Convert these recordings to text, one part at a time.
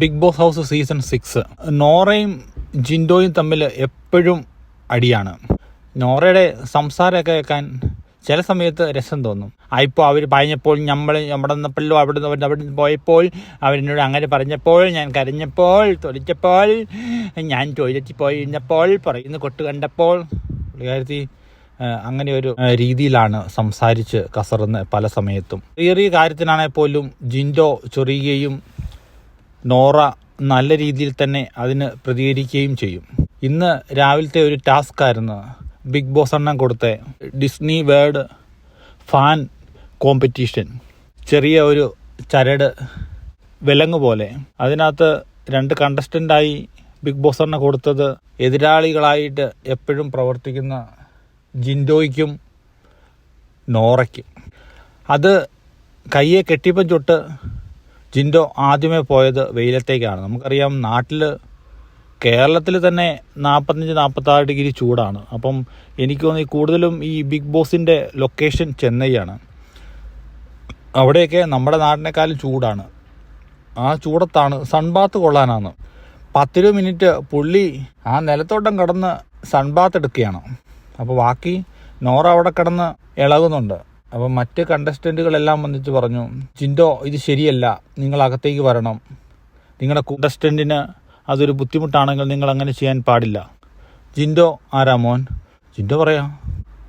Bigg Boss house season six നോറയും ജിൻഡോയും തമ്മിൽ എപ്പോഴും അടിയാണ്. നോറയുടെ സംസാരമൊക്കെ കേൾക്കാൻ ചില സമയത്ത് രസം തോന്നും. ആ അവർ പറഞ്ഞപ്പോൾ നമ്മൾ നമ്മുടെ നിന്നപ്പോഴോ അവിടെ നിന്ന് അവിടെ നിന്ന് പോയപ്പോൾ അവരെന്നോട് അങ്ങനെ പറഞ്ഞപ്പോൾ ഞാൻ കരഞ്ഞപ്പോൾ തൊലിച്ചപ്പോൾ ഞാൻ ടോയ്ലറ്റിൽ പോയി ഇരുന്നപ്പോൾ പറയുന്ന കൊട്ട് കണ്ടപ്പോൾ പുള്ളിക്കാരത്തി അങ്ങനെ ഒരു രീതിയിലാണ് സംസാരിച്ച് കസറുന്ന പല സമയത്തും. ചെറിയ കാര്യത്തിനാണെങ്കിൽ പോലും ജിൻഡോ ചൊറിയുകയും നോറ നല്ല രീതിയിൽ തന്നെ അതിന് പ്രതികരിക്കുകയും ചെയ്യും. ഇന്ന് രാവിലത്തെ ഒരു ടാസ്ക് ആയിരുന്നു ബിഗ് ബോസ് എണ്ണം കൊടുത്ത ഡിസ്നി വേർഡ് ഫാൻ കോമ്പറ്റീഷൻ. ചെറിയ ഒരു ചരട് വിലങ്ങ് പോലെ. അതിനകത്ത് രണ്ട് കണ്ടസ്റ്റന്റായി ബിഗ് ബോസ് എണ്ണ കൊടുത്തത് എതിരാളികളായിട്ട് എപ്പോഴും പ്രവർത്തിക്കുന്ന ജിൻഡോയ്ക്കും നോറയ്ക്കും. അത് കയ്യെ കെട്ടിപ്പം തൊട്ട് ജിൻഡോ ആദ്യമേ പോയത് വെയിലത്തേക്കാണ്. നമുക്കറിയാം നാട്ടിൽ കേരളത്തിൽ തന്നെ നാൽപ്പത്തഞ്ച് നാൽപ്പത്താറ് ഡിഗ്രി ചൂടാണ്. അപ്പം എനിക്ക് തോന്നി കൂടുതലും ഈ ബിഗ് ബോസിന്റെ ലൊക്കേഷൻ ചെന്നൈയാണ്. അവിടെയൊക്കെ നമ്മുടെ നാടിനേക്കാളും ചൂടാണ്. ആ ചൂടത്താണ് സൺബാത്ത് കൊള്ളാനാണ്. പത്തിരുപത് മിനിറ്റ് പുള്ളി ആ നിലത്തോട്ടം കിടന്ന് സൺബാത്ത് എടുക്കുകയാണ്. അപ്പോൾ ബാക്കി നോറ അവിടെ കിടന്ന് ഇളകുന്നുണ്ട്. അപ്പോൾ മറ്റ് കണ്ടസ്റ്റന്റുകളെല്ലാം വന്നിട്ട് പറഞ്ഞു ജിൻഡോ ഇത് ശരിയല്ല. നിങ്ങൾ അകത്തേക്ക് വരണം. നിങ്ങളുടെ കണ്ടസ്റ്റന്റിന് അതൊരു ബുദ്ധിമുട്ടാണെങ്കിൽ നിങ്ങൾ അങ്ങനെ ചെയ്യാൻ പാടില്ല. ജിൻഡോ ആരാ മോൻ? ജിൻഡോ പറയാം.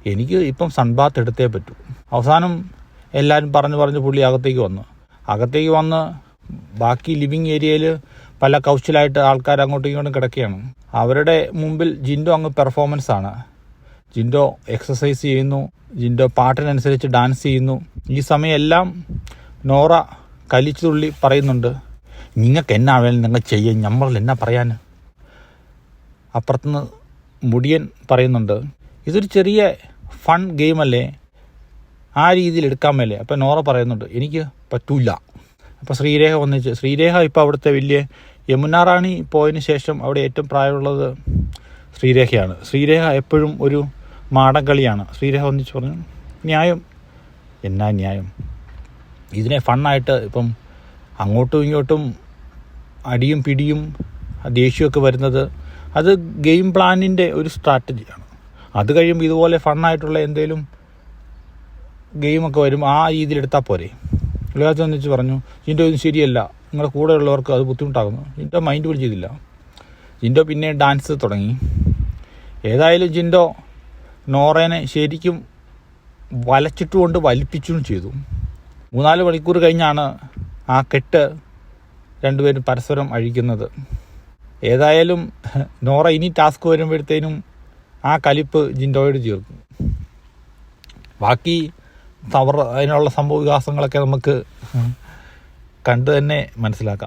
എനിക്ക് ഇപ്പം സൺബാത്ത് എടുത്തേ പറ്റൂ. അവസാനം എല്ലാവരും പറഞ്ഞു പറഞ്ഞ് പുള്ളി അകത്തേക്ക് വന്നു. അകത്തേക്ക് വന്ന് ബാക്കി ലിവിങ് ഏരിയയിൽ പല കൗച്ചിലായിട്ട് ആൾക്കാർ അങ്ങോട്ടും ഇങ്ങോട്ടും കിടക്കുകയാണ്. അവരുടെ മുമ്പിൽ ജിൻഡോ അങ്ങ് പെർഫോമൻസ് ആണ്. ജിൻഡോ എക്സസൈസ് ചെയ്യുന്നു. ജിൻഡോ പാട്ടിനനുസരിച്ച് ഡാൻസ് ചെയ്യുന്നു. ഈ സമയമെല്ലാം നോറ കലിച്ചു തുള്ളി പറയുന്നുണ്ട്. നിങ്ങൾക്ക് എന്നാ വേണം നിങ്ങൾ ചെയ്യും നമ്മൾ എന്നാ പറയാൻ? അപ്പുറത്തുനിന്ന് മുടിയൻ പറയുന്നുണ്ട്. ഇതൊരു ചെറിയ ഫൺ ഗെയിമല്ലേ ആ രീതിയിൽ എടുക്കാൻ മേലേ. അപ്പോൾ നോറ പറയുന്നുണ്ട്. എനിക്ക് പറ്റൂല. അപ്പോൾ ശ്രീരേഖ ഒന്നിച്ച് ശ്രീരേഖ ഇപ്പോൾ അവിടുത്തെ വലിയ യമുന റാണി പോയതിന് ശേഷം അവിടെ ഏറ്റവും പ്രായമുള്ളത് ശ്രീരേഖയാണ്. ശ്രീരേഖ എപ്പോഴും ഒരു മാടൻ കളിയാണ് ശ്രീരേഖ ഒന്നിച്ച് പറഞ്ഞു ന്യായം എന്നാ ന്യായം? ഇതിനെ ഫണ്ണായിട്ട് ഇപ്പം അങ്ങോട്ടും ഇങ്ങോട്ടും അടിയും പിടിയും ദേഷ്യമൊക്കെ വരുന്നത് അത് ഗെയിം പ്ലാനിന്റെ ഒരു സ്ട്രാറ്റജിയാണ്. അത് കഴിയുമ്പോൾ ഇതുപോലെ ഫണ്ണായിട്ടുള്ള എന്തെങ്കിലും ഗെയിമൊക്കെ വരും ആ രീതിയിലെടുത്താൽ പോരെ. ഇളയാച്ച ഒന്നിച്ച് പറഞ്ഞു ജിൻഡോ ഇത് ശരിയല്ല. നിങ്ങളുടെ കൂടെയുള്ളവർക്ക് അത് ബുദ്ധിമുട്ടാകുന്നു. ജിൻഡോ മൈൻഡ് പോലും ജിൻഡോ പിന്നെ ഡാൻസ് തുടങ്ങി. ഏതായാലും ജിൻഡോ നോറേനെ ശരിക്കും വലച്ചിട്ടുകൊണ്ട് വലിപ്പിച്ചും ചെയ്തു. മൂന്നാൽ മണിക്കൂർ കഴിഞ്ഞാണ് ആ കെട്ട് രണ്ടുപേരും പരസ്പരം അഴിക്കുന്നത്. ഏതായാലും നോറ ഇനി ടാസ്ക് വരുമ്പോഴത്തേനും ആ കലിപ്പ് ജിൻഡോയോട് ചേർക്കും. ബാക്കി അതിനുള്ള സംഭവ വികാസങ്ങളൊക്കെ നമുക്ക് കണ്ടു തന്നെ മനസ്സിലാക്കാം.